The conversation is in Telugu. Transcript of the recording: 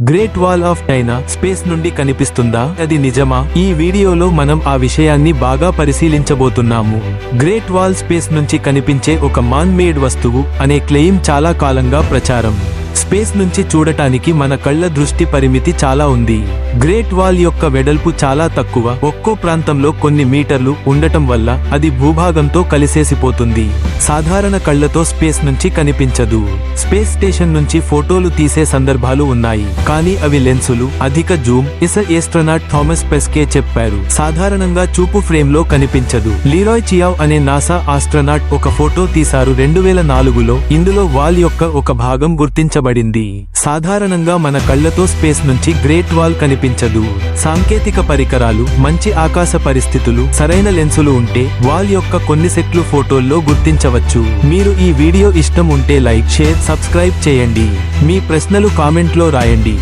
Great wall of China space నుండి కనిపిస్తుందా? అది నిజమా? ఈ వీడియోలో మనం ఆ విషయాన్ని బాగా పరిశీలించబోతున్నాము. గ్రేట్ వాల్ స్పేస్ నుంచి కనిపించే ఒక మాన్ మేడ్ వస్తువు అనే క్లెయిమ్ చాలా కాలంగా ప్రచారం. స్పేస్ నుంచి చూడటానికి మన కళ్ళ దృష్టి పరిమితి చాలా ఉంది. గ్రేట్ వాల్ యొక్క వెడల్పు చాలా తక్కువ. ఒక్కో ప్రాంతంలో కొన్ని మీటర్లు ఉండటం వల్ల అది భూభాగంతో కలిసేసిపోతుంది. సాధారణ కళ్ళతో స్పేస్ నుంచి కనిపించదు. స్పేస్ స్టేషన్ నుంచి ఫోటోలు తీసే సందర్భాలు ఉన్నాయి. కానీ అవి లెన్సులు అధిక జూమ్ ఇస ఏస్ట్రనాట్ థామస్ పెస్కే చెప్పారు. సాధారణంగా చూపు ఫ్రేమ్లో కనిపించదు. లీరాయ్ చియావ్ అనే నాసా ఆస్ట్రనాట్ ఒక ఫోటో తీశారు రెండు వేల నాలుగులో. ఇందులో వాల్ యొక్క ఒక భాగం గుర్తించ గుర్తించబడింది సాధారణంగా మన కళ్ళతో స్పేస్ నుంచి గ్రేట్ వాల్ కనిపించదు. సాంకేతిక పరికరాలు మంచి ఆకాశ పరిస్థితులు సరైన లెన్సులు ఉంటే వాల్ యొక్క కొన్ని సెట్లు ఫోటోల్లో గుర్తించవచ్చు. మీరు ఈ వీడియో ఇష్టం ఉంటే లైక్ షేర్ సబ్స్క్రైబ్ చేయండి. మీ ప్రశ్నలు కామెంట్లో రాయండి.